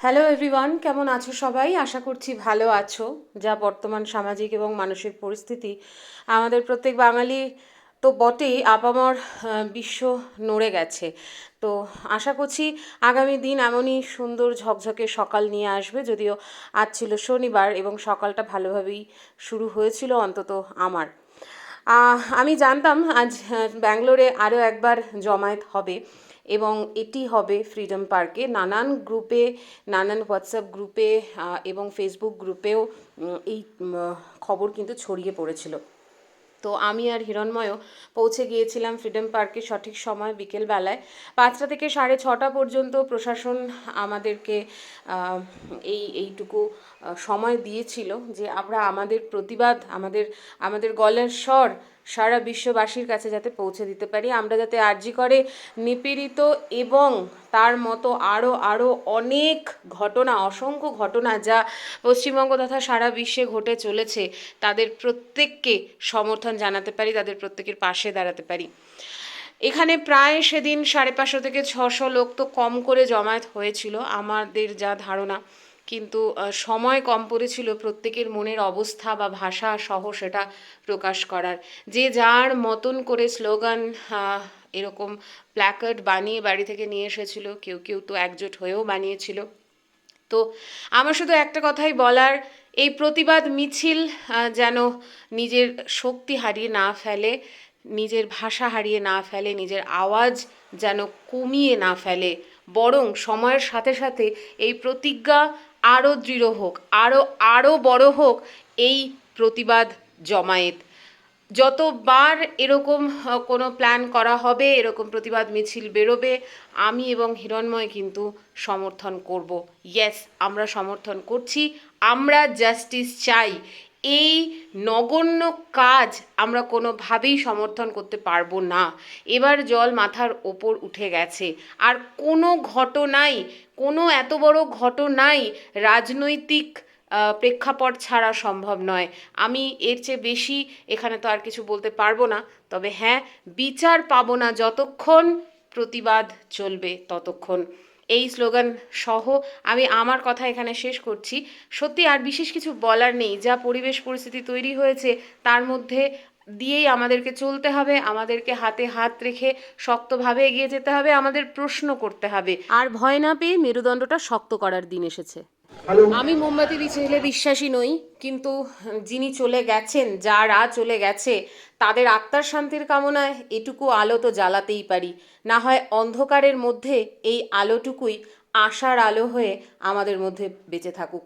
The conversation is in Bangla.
হ্যালো এভরিওয়ান, কেমন আছো সবাই? আশা করছি ভালো আছো। যা বর্তমান সামাজিক এবং মানসিক পরিস্থিতি, আমাদের প্রত্যেক বাঙালি তো বটেই আপামর বিশ্ব নড়ে গেছে। তো আশা করছি আগামী দিন এমনই সুন্দর ঝকঝকে সকাল নিয়ে আসবে, যদিও আজ ছিল শনিবার এবং সকালটা ভালোভাবেই শুরু হয়েছিল অন্তত আমার। আমি জানতাম আজ ব্যাঙ্গালোরে আরও একবার জমায়েত হবে। এবং এটি হবে ফ্রিডম পার্কে নানান গ্রুপে, নানান হোয়াটসঅ্যাপ গ্রুপে এবং ফেসবুক গ্রুপেও এই খবর কিন্তু ছড়িয়ে পড়েছিল। তো আমি আর হিরণময়ও পৌঁছে গিয়েছিলাম ফ্রিডম পার্কে সঠিক সময় বিকেলবেলায় পাঁচটা থেকে সাড়ে ছটা পর্যন্ত প্রশাসন আমাদেরকে এই, এইটুকু সময় দিয়েছিল যে আমরা আমাদের প্রতিবাদ, আমাদের আমাদের গলার স্বর সারা বিশ্ববাসীর কাছে যাতে পৌঁছে দিতে পারি। আমরা যাতে আর্জি করে নিপীড়িত এবং তার মতো আরও আরও অনেক ঘটনা, অসংখ্য ঘটনা যা পশ্চিমবঙ্গ তথা সারা বিশ্বে ঘটে চলেছে, তাদের প্রত্যেককে সমর্থন জানাতে পারি, তাদের প্রত্যেকের পাশে দাঁড়াতে পারি। এখানে প্রায় সেদিন সাড়ে পাঁচশো থেকে ছশো লোক তো কম করে জমায়েত হয়েছিল, আমাদের যা ধারণা। কিন্তু সময় কম পড়েছিল প্রত্যেকের মনের অবস্থা বা ভাষা সহ সেটা প্রকাশ করার। যে যার মতন করে স্লোগান এরকম প্ল্যাকার্ড বানিয়ে বাড়ি থেকে নিয়ে এসেছিল, কেউ কেউ তো একজোট হয়েও বানিয়েছিল। তো আমার শুধু একটা কথাই বলার, এই প্রতিবাদ মিছিল যেন নিজের শক্তি হারিয়ে না ফেলে, নিজের ভাষা হারিয়ে না ফেলে, নিজের আওয়াজ যেন কমিয়ে না ফেলে, বরং সময়ের সাথে সাথে এই প্রতিজ্ঞা আরও দৃঢ় হোক আরও আরও বড় হোক এই প্রতিবাদ জমায়েত। যতবার এরকম কোনো প্ল্যান করা হবে, এরকম প্রতিবাদ মিছিল বেরোবে, আমি এবং হিরণময় কিন্তু সমর্থন করব। ইয়েস আমরা সমর্থন করছি, আমরা জাস্টিস চাই। এই নগণ্য কাজ আমরা কোনোভাবেই সমর্থন করতে পারব না। এবার জল মাথার ওপর উঠে গেছে। আর কোনো ঘটনাই, কোনো এত বড় ঘটনাই রাজনৈতিক প্রেক্ষাপট ছাড়া সম্ভব নয়। আমি এর চেয়ে বেশি এখানে তো আর কিছু বলতে পারব না। তবে হ্যাঁ বিচার পাবো না যতক্ষণ প্রতিবাদ চলবে ততক্ষণ। এই স্লোগান সহ আমি আমার কথা এখানে শেষ করছি। সত্যি আর বিশেষ কিছু বলার নেই। যা পরিবেশ পরিস্থিতি তৈরি হয়েছে তার মধ্যে দিয়েই আমাদেরকে চলতে হবে, আমাদেরকে হাতে হাত রেখে শক্তভাবে এগিয়ে যেতে হবে, আমাদের প্রশ্ন করতে হবে। আর ভয় না পেয়ে মেরুদণ্ডটা শক্ত করার দিন এসেছে। আমি মোমবাতি বিছেলে বিশ্বাসী নই, কিন্তু যিনি চলে গেছেন, যারা চলে গেছে, তাদের আত্মার শান্তির কামনায় এটুকু আলো তো জ্বালাতেই পারি। না হয় অন্ধকারের মধ্যে এই আলোটুকুই আশার আলো হয়ে আমাদের মধ্যে বেঁচে থাকুক।